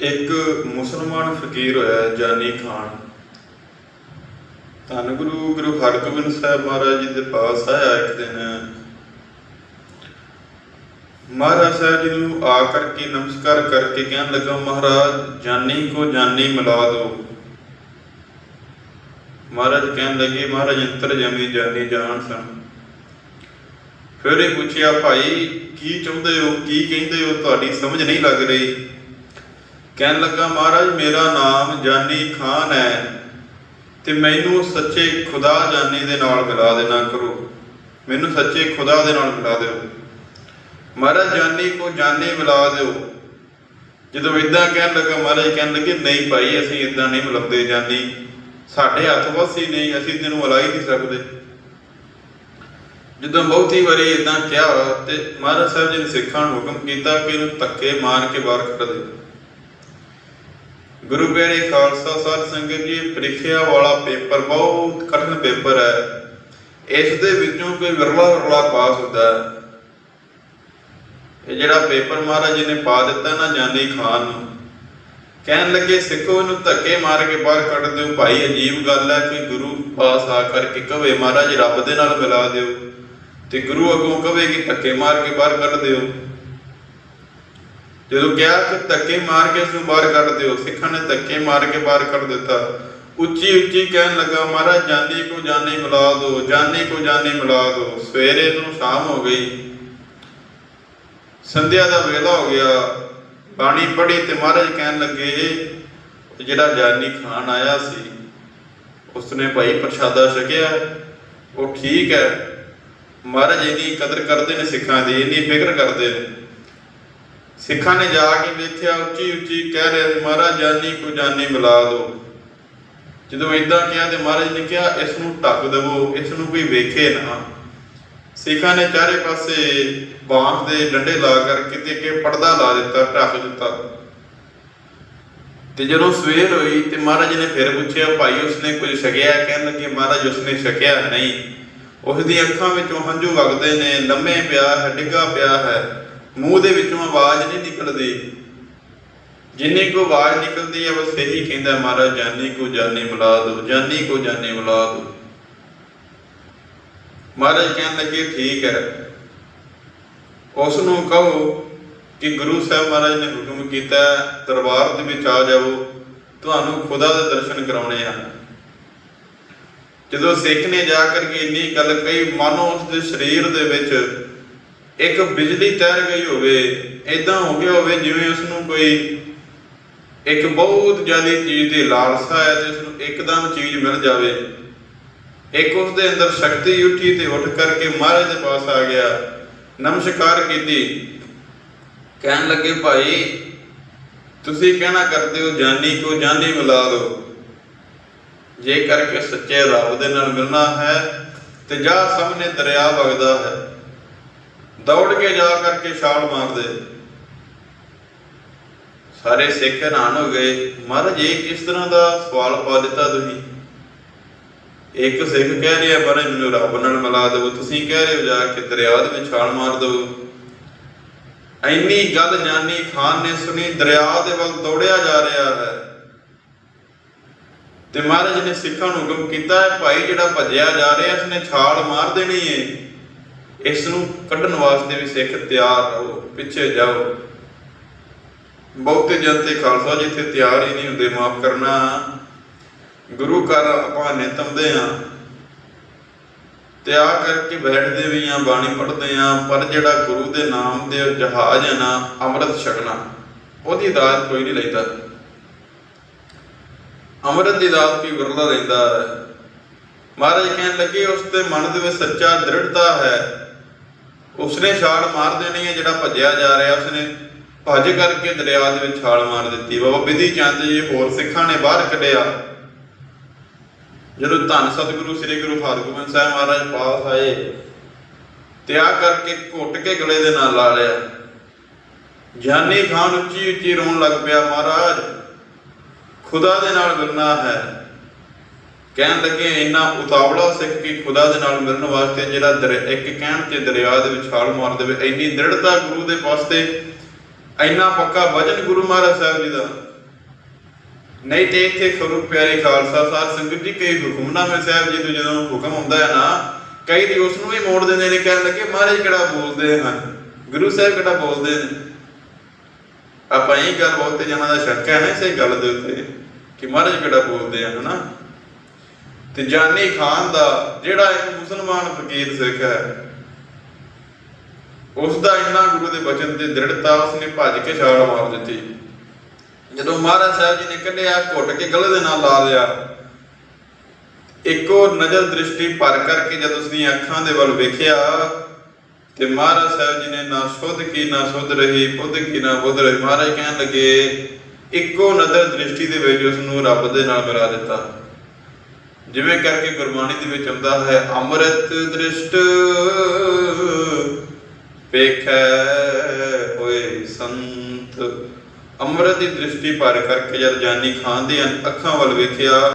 ਇੱਕ ਮੁਸਲਮਾਨ ਫਕੀਰ ਹੋਇਆ ਜਾਨੀ ਖਾਨ। ਧੰਨ ਗੁਰੂ ਗੁਰੂ ਹਰਗੋਬਿੰਦ ਸਾਹਿਬ ਮਹਾਰਾਜ ਜੀ ਦੇ ਪਾਸ ਆਇਆ ਇੱਕ ਦਿਨ। ਮਹਾਰਾਜ ਸਾਹਿਬ ਜੀ ਨੂੰ ਆ ਕਰਕੇ ਨਮਸਕਾਰ ਕਰਕੇ ਕਹਿਣ ਲੱਗਾ, ਮਹਾਰਾਜ, ਜਾਨੀ ਕੋ ਜਾਨੀ ਮਿਲਾ ਦੋ। ਮਹਾਰਾਜ ਕਹਿਣ ਲੱਗੇ, ਮਹਾਰਾਜ, ਅੰਤਰ ਜਮੀ ਜਾਨੀ ਜਾਣ ਸਨ। ਫਿਰ ਇਹ ਪੁੱਛਿਆ, ਭਾਈ, ਕੀ ਚਾਹੁੰਦੇ ਹੋ? ਕੀ ਕਹਿੰਦੇ ਹੋ? ਤੁਹਾਡੀ ਸਮਝ ਨਹੀਂ ਲੱਗ ਰਹੀ। ਕਹਿਣ ਲੱਗਾ, ਮਹਾਰਾਜ, ਮੇਰਾ ਨਾਮ ਜਾਨੀ ਖਾਨ ਹੈ ਤੇ ਮੈਨੂੰ ਸੱਚੇ ਖੁਦਾ ਜਾਨੀ ਦੇ ਨਾਲ ਮਿਲਾ ਦੇਣਾ ਕਰੋ। ਮੈਨੂੰ ਸੱਚੇ ਖੁਦਾ ਦੇ ਨਾਲ ਮਿਲਾ ਦਿਓ। ਮਹਾਰਾਜ, ਜਾਨੀ ਕੋ ਜਾਨੀ ਮਿਲਾ ਦਿਓ। ਜਦੋਂ ਇਦਾਂ ਕਹਿਣ ਲੱਗਾ, ਮਹਾਰਾਜ ਕਹਿਣ ਲੱਗੇ, ਨਹੀਂ ਭਾਈ, ਅਸੀਂ ਇਦਾਂ ਨਹੀਂ ਮਿਲਾਉਂਦੇ ਜਾਨੀ। ਸਾਡੇ ਹੱਥ ਵੱਸ ਹੀ ਨਹੀਂ, ਅਸੀਂ ਤੈਨੂੰ ਮਿਲਾ ਹੀ ਨਹੀਂ ਸਕਦੇ। ਜਦੋਂ ਬਹੁਤੀ ਵਾਰੀ ਇਦਾਂ ਕਿਹਾ ਤੇ ਮਹਾਰਾਜ ਸਾਹਿਬ ਜੀ ਨੇ ਸਿੱਖਾਂ ਨੂੰ ਹੁਕਮ ਕੀਤਾ ਕਿ ਇਹਨੂੰ ਧੱਕੇ ਮਾਰ ਕੇ ਬਾਹਰ ਕੱਢ ਦੇ ਗੁਰੂ ਪਿਆਰੇ ਖਾਲਸਾ ਸਾਧ ਸੰਗਤ ਜੀ, ਪ੍ਰੀਖਿਆ ਵਾਲਾ ਪੇਪਰ ਬਹੁਤ ਕਠਿਨ ਪੇਪਰ ਹੈ। ਇਸ ਦੇ ਵਿੱਚੋਂ ਕੋਈ ਵਿਰਲਾ ਵਿਰਲਾ ਪਾਸ ਹੁੰਦਾ ਹੈ। ਇਹ ਜਿਹੜਾ ਪੇਪਰ ਮਹਾਰਾਜ ਜੀ ਨੇ ਪਾ ਦਿੱਤਾ ਨਾ ਜਾਨੀ ਖਾਨ ਨੂੰ। ਕਹਿਣ ਲੱਗੇ, ਸਿੱਖੋ, ਇਹਨੂੰ ਧੱਕੇ ਮਾਰ ਕੇ ਬਾਹਰ ਕੱਢ ਦਿਓ। ਭਾਈ, ਅਜੀਬ ਗੱਲ ਹੈ ਕੋਈ ਗੁਰੂ ਪਾਸ ਆ ਕਰਕੇ ਕਵੇ, ਮਹਾਰਾਜ, ਰੱਬ ਦੇ ਨਾਲ ਮਿਲਾ ਦਿਓ। ਤੇ ਗੁਰੂ ਅੱਗੋਂ ਕਵੇ ਕਿ ਧੱਕੇ ਮਾਰ ਕੇ ਬਾਹਰ ਕੱਢ ਦਿਓ। ਜਦੋਂ ਕਿਹਾ ਕਿ ਧੱਕੇ ਮਾਰ ਕੇ ਉਸ ਨੂੰ ਬਾਹਰ ਕੱਢ ਦਿਓ, ਸਿੱਖਾਂ ਨੇ ਧੱਕੇ ਮਾਰ ਕੇ ਬਾਹਰ ਕੱਢ ਦਿੱਤਾ। ਉੱਚੀ ਉੱਚੀ ਕਹਿਣ ਲੱਗਾ, ਮਹਾਰਾਜ, ਜਾਨੀ ਕੋ ਜਾਨੀ ਮਿਲਾ ਦੋ, ਜਾਨੀ ਕੋ ਜਾਨੀ ਮਿਲਾ ਦੋ। ਸਵੇਰੇ ਨੂੰ ਸ਼ਾਮ ਹੋ ਗਈ। ਸੰਧਿਆ ਦਾ ਵੇਲਾ ਹੋ ਗਿਆ। ਬਾਣੀ ਪੜ੍ਹੀ ਤੇ ਮਹਾਰਾਜ ਕਹਿਣ ਲੱਗੇ ਜਿਹੜਾ ਜਾਨੀ ਖਾਨ ਆਇਆ ਸੀ, ਉਸਨੇ ਭਾਈ ਪ੍ਰਸ਼ਾਦਾ ਛਕਿਆ। ਉਹ ਠੀਕ ਹੈ। ਮਹਾਰਾਜ ਇਹਦੀ ਕਦਰ ਕਰਦੇ ਨੇ, ਸਿੱਖਾਂ ਦੀ, ਇੰਨੀ ਫਿਕਰ ਕਰਦੇ ਨੇ। ਸਿੱਖਾਂ ਨੇ ਜਾ ਕੇ ਵੇਖਿਆ, ਉੱਚੀ ਉੱਚੀ ਕਹਿ ਰਹੇ ਸੀ, ਮਹਾਰਾਜ, ਜਾਨੀ ਕੋ ਜਾਨੀ ਮਿਲਾ ਦੋ। ਜਦੋਂ ਇਦਾਂ ਕਿਹਾ ਤੇ ਮਹਾਰਾਜ ਨੇ ਕਿਹਾ, ਇਸ ਨੂੰ ਢੱਕ ਦੇਵੋ, ਇਸ ਨੂੰ ਕੋਈ ਵੇਖੇ ਨਾ। ਸਿੱਖਾਂ ਨੇ ਚਾਰੇ ਪਾਸੇ ਬਾਂਸ ਦੇ ਡੰਡੇ ਲਾ ਕਰਕੇ ਤੇ ਅੱਗੇ ਪਰਦਾ ਲਾ ਦਿੱਤਾ, ਢੱਕ ਦਿੱਤਾ। ਤੇ ਜਦੋਂ ਸਵੇਰ ਹੋਈ ਤੇ ਮਹਾਰਾਜ ਨੇ ਫਿਰ ਪੁੱਛਿਆ, ਭਾਈ, ਉਸਨੇ ਕੁਝ ਛਕਿਆ? ਕਹਿਣ ਲੱਗੇ, ਮਹਾਰਾਜ, ਉਸਨੇ ਛਕਿਆ ਨਹੀਂ। ਉਸ ਦੀ ਅੱਖਾਂ ਵਿੱਚੋਂ ਹੰਝੂ ਵਗਦੇ ਨੇ, ਲੰਮੇ ਪਿਆ ਹੈ, ਡਿੱਗਾ ਪਿਆ ਹੈ। ਮੂੰਹ ਦੇ ਵਿੱਚੋਂ ਆਵਾਜ਼ ਨਹੀਂ ਨਿਕਲਦੀ। ਜਿੰਨੀ ਕੋ ਆਵਾਜ਼ ਨਿਕਲਦੀ ਹੈ ਬਸ ਇਹੀ ਕਹਿੰਦਾ, ਮਹਾਰਾਜ, ਜਾਨੀ ਕੋ ਜਾਨੀ ਮਿਲਾ ਦੋ ਜਾਨੀ ਕੋ ਜਾਨੀ ਮਿਲਾ ਦੋ ਮਹਾਰਾਜ ਕਹਿਣ ਲੱਗੇ, ਠੀਕ ਹੈ। ਉਸ ਨੂੰ ਕਹੋ ਕਿ ਗੁਰੂ ਸਾਹਿਬ ਮਹਾਰਾਜ ਨੇ ਹੁਕਮ ਕੀਤਾ, ਦਰਬਾਰ ਦੇ ਵਿੱਚ ਆ ਜਾਓ ਤੁਹਾਨੂੰ ਖੁਦਾ ਦੇ ਦਰਸ਼ਨ ਕਰਾਉਣੇ ਆ ਜਦੋਂ ਸਿੱਖ ਨੇ ਜਾ ਕਰਕੇ ਇੰਨੀ ਗੱਲ ਕਹੀ, ਮਾਨੋ ਉਸ ਦੇ ਸਰੀਰ ਦੇ ਵਿੱਚ ਇੱਕ ਬਿਜਲੀ ਤੈਰ ਗਈ ਹੋਵੇ ਐਦਾਂ ਹੋ ਗਿਆ ਹੋਵੇ, ਜਿਵੇਂ ਉਸ ਨੂੰ ਕੋਈ ਇੱਕ ਬਹੁਤ ਜ਼ਿਆਦਾ ਚੀਜ਼ ਦੀ ਲਾਲਸਾ ਹੈ ਤੇ ਉਸ ਨੂੰ ਇੱਕਦਮ ਚੀਜ਼ ਮਿਲ ਜਾਵੇ। ਇੱਕ ਉਸ ਦੇ ਅੰਦਰ ਸ਼ਕਤੀ ਉੱਠੀ ਤੇ ਉੱਠ ਕਰਕੇ ਮਹਾਰਾਜ ਦੇ ਪਾਸ ਆ ਗਿਆ। ਨਮਸਕਾਰ ਕੀਤੀ। ਕਹਿਣ ਲੱਗੇ, ਭਾਈ, ਤੁਸੀਂ ਕਹਿਣਾ ਕਰਦੇ ਹੋ, ਜਾਨੀ ਕੋ ਜਾਨੀ ਮਿਲਾ ਦੋ ਜੇ ਕਰਕੇ ਸੱਚੇ ਰੱਬ ਦੇ ਨਾਲ ਮਿਲਣਾ ਹੈ ਤੇ ਜਾ ਸਾਹਮਣੇ ਦਰਿਆ ਵਗਦਾ ਹੈ। ਦੌੜ ਕੇ ਜਾ ਕਰਕੇ ਛਾਲ ਮਾਰ ਦੇ ਸਾਰੇ ਸਿੱਖ ਹੈਰਾਨ ਹੋ ਗਏ, ਮਹਾਰਾਜ ਇਹ ਕਿਸ ਤਰ੍ਹਾਂ ਦਾ ਸਵਾਲ ਪਾ ਦਿੱਤਾ ਤੁਸੀਂ? ਇੱਕ ਸਿੱਖ ਕਹਿ ਰਿਹਾ ਪਰ ਮੈਨੂੰ ਰੱਬ ਨਾਲ ਮਿਲਾ ਦਿਓ ਤੁਸੀਂ ਕਹਿ ਰਹੇ ਹੋ, ਜਾ ਕੇ ਦਰਿਆ ਦੇ ਵਿੱਚ ਛਾਲ ਮਾਰ ਦਿਓ ਐਨੀ ਗੱਲ ਜਾਨੀ ਖਾਨ ਨੇ ਸੁਣੀ, ਦਰਿਆ ਦੇ ਵੱਲ ਦੌੜਿਆ ਜਾ ਰਿਹਾ ਹੈ। ਤੇ ਮਹਾਰਾਜ ਨੇ ਸਿੱਖਾਂ ਨੂੰ ਹੁਕਮ ਕੀਤਾ ਹੈ ਭਾਈ, ਜਿਹੜਾ ਭੱਜਿਆ ਜਾ ਰਿਹਾ, ਇਸਨੇ ਛਾਲ ਮਾਰ ਦੇਣੀ ਏ। ਇਸ ਨੂੰ ਕੱਢਣ ਵਾਸਤੇ ਵੀ ਸਿੱਖ ਤਿਆਰ ਰਹੋ ਪਿੱਛੇ ਜਾਓ। ਬਹੁਤੇ ਜਨ ਖਾਲਸਾ ਜਿੱਥੇ ਤਿਆਰ ਹੀ ਨਹੀਂ ਹੁੰਦੇ, ਮਾਫ ਕਰਨਾ। ਗੁਰੂ ਘਰ ਆਪਾਂ ਨਿਤਮਦੇ ਆ ਤੇ ਕਰਕੇ ਬੈਠਦੇ ਵੀ ਆ ਬਾਣੀ ਪੜ੍ਹਦੇ ਆ ਪਰ ਜਿਹੜਾ ਗੁਰੂ ਦੇ ਨਾਮ ਦੇ ਜਹਾਜ਼ ਹੈ ਨਾ, ਅੰਮ੍ਰਿਤ ਛਕਣਾ, ਉਹਦੀ ਦਾਤ ਕੋਈ ਨਹੀਂ ਲੈਂਦਾ। ਅੰਮ੍ਰਿਤ ਦੀ ਦਾਤ ਕੀ ਵਿਰਲਾ ਲੈਂਦਾ। ਹੈ ਮਹਾਰਾਜ ਕਹਿਣ ਲੱਗੇ, ਉਸ ਦੇ ਮਨ ਦੇ ਵਿੱਚ ਸੱਚਾ ਦ੍ਰਿੜਤਾ ਹੈ। ਉਸਨੇ ਛਾਲ ਮਾਰ ਦੇਣੀ ਹੈ, ਜਿਹੜਾ ਭੱਜਿਆ ਜਾ ਰਿਹਾ, ਉਸਨੇ ਭੱਜ ਕਰਕੇ ਦਰਿਆ ਦੇ ਵਿੱਚ ਛਾਲ ਮਾਰ ਦਿੱਤੀ। ਬਾਬਾ ਬਿਧੀ ਚੰਦ ਜੀ ਹੋਰ ਸਿੱਖਾਂ ਨੇ ਬਾਹਰ ਕੱਢਿਆ। ਜਦੋਂ ਧੰਨ ਸਤਿਗੁਰੂ ਸ੍ਰੀ ਗੁਰੂ ਹਰਗੋਬਿੰਦ ਸਾਹਿਬ ਮਹਾਰਾਜ ਪਾਸ ਆਏ ਤੇ ਕਰਕੇ ਘੁੱਟ ਕੇ ਗਲੇ ਦੇ ਨਾਲ ਲਾ ਲਿਆ। ਜਾਨੀ ਖਾਨ ਉੱਚੀ ਉੱਚੀ ਰੋਣ ਲੱਗ ਪਿਆ, ਮਹਾਰਾਜ, ਖੁਦਾ ਦੇ ਨਾਲ ਮਿਲਣਾ ਹੈ। ਕਹਿਣ ਲੱਗੇ ਇੰਨਾ ਉਤਾਵਲਾ ਸਿੱਖ ਕਿ ਖੁਦਾ ਦੇ ਨਾਲ ਮਿਲਣ ਵਾਸਤੇ ਜਿਹੜਾ ਇੱਕ ਕਹਿਣ ਤੇ ਦਰਿਆ ਦੇ ਵਿੱਚ ਛਾਲ ਮਾਰ ਦੇਵੇ, ਇੰਨੀ ਦ੍ਰਿੜਤਾ ਗੁਰੂ ਦੇ ਪਾਸਤੇ ਇੰਨਾ ਪੱਕਾ ਵਜਨ ਗੁਰੂ ਮਹਾਰਾਜ ਸਾਹਿਬ ਜੀ ਦਾ। ਨਹੀਂ ਤੇ ਇੱਥੇ ਖਰੂ ਪਿਆਰੇ ਖਾਲਸਾ ਸਾਧ ਸੰਗਤ ਜੀ, ਕਈ ਹੁਕਮਨਾਮੇ ਸਾਹਿਬ ਜੀ ਤੋਂ ਜਦੋਂ ਹੁਕਮ ਹੁੰਦਾ ਹੈ ਨਾ, ਕਈ ਦੀ ਉਸ ਨੂੰ ਵੀ ਮੋੜ ਦਿੰਦੇ ਨੇ, ਕਹਿਣ ਲੱਗੇ, ਮਹਾਰਾਜ, ਕਿਹੜਾ ਬੋਲਦੇ ਹਨ? ਗੁਰੂ ਸਾਹਿਬ ਕਿਹੜਾ ਬੋਲਦੇ ਨੇ? ਆਪਾਂ ਇਹ ਗੱਲ ਬਹੁਤੇ ਜਨਾਂ ਦਾ ਸ਼ੱਕ ਹੈ ਨਾ, ਇਸੇ ਗੱਲ ਦੇ ਉੱਤੇ, ਕਿ ਮਹਾਰਾਜ ਕਿਹੜਾ ਬੋਲਦੇ ਆ, ਹਨਾ? ਤੇ ਜਾਨੀ ਖਾਨ ਦਾ ਜਿਹੜਾ ਇੱਕ ਮੁਸਲਮਾਨ ਫਕੀਰ ਸਿੱਖ ਹੈ ਉਸ ਦਾ ਇੰਨਾ ਗੁਰੂ ਦੇ ਬਚਨ ਤੇ ਦ੍ਰਿੜਤਾ ਉਸਨੇ ਭੱਜ ਕੇ ਛਾਲ ਮਾਰ ਦਿੱਤੀ। ਜਦੋਂ ਮਹਾਰਾਜ ਸਾਹਿਬ ਜੀ ਨੇ ਕੱਢਿਆ, ਘੁੱਟ ਕੇ ਗਲੇ ਦੇ ਨਾਲ ਲਾ ਲਿਆ, ਇੱਕੋ ਨਜ਼ਰ ਦ੍ਰਿਸ਼ਟੀ ਭਰ ਕਰਕੇ ਜਦ ਉਸਦੀਆਂ ਅੱਖਾਂ ਦੇ ਵੱਲ ਵੇਖਿਆ, ਤੇ ਮਹਾਰਾਜ ਸਾਹਿਬ ਜੀ ਨੇ ਨਾ ਸੁਧ ਕੀ, ਨਾ ਸੁਧ ਰਹੀ, ਬੁੱਧ ਕੀ, ਨਾ ਬੁੱਧ ਰਹੀ। ਮਹਾਰਾਜ ਕਹਿਣ ਲੱਗੇ, ਇੱਕੋ ਨਜ਼ਰ ਦ੍ਰਿਸ਼ਟੀ ਦੇ ਵਿੱਚ ਉਸ ਨੂੰ ਰੱਬ ਦੇ ਨਾਲ ਮਿਲਾ ਦਿੱਤਾ। ਜਿਵੇਂ ਕਰਕੇ ਗੁਰਬਾਣੀ ਦੇ ਵਿੱਚ ਆਉਂਦਾ ਹੈ, ਅੰਮ੍ਰਿਤ ਦ੍ਰਿਸ਼ਟ ਵੇਖੈ ਹੋਏ ਸੰਤ। ਅੰਮ੍ਰਿਤ ਦੀ ਦ੍ਰਿਸ਼ਟੀ ਭਰ ਕਰਕੇ ਜਦ ਜਾਨੀ ਖਾਨ ਦੀਆਂ ਅੱਖਾਂ ਵੱਲ ਵੇਖਿਆ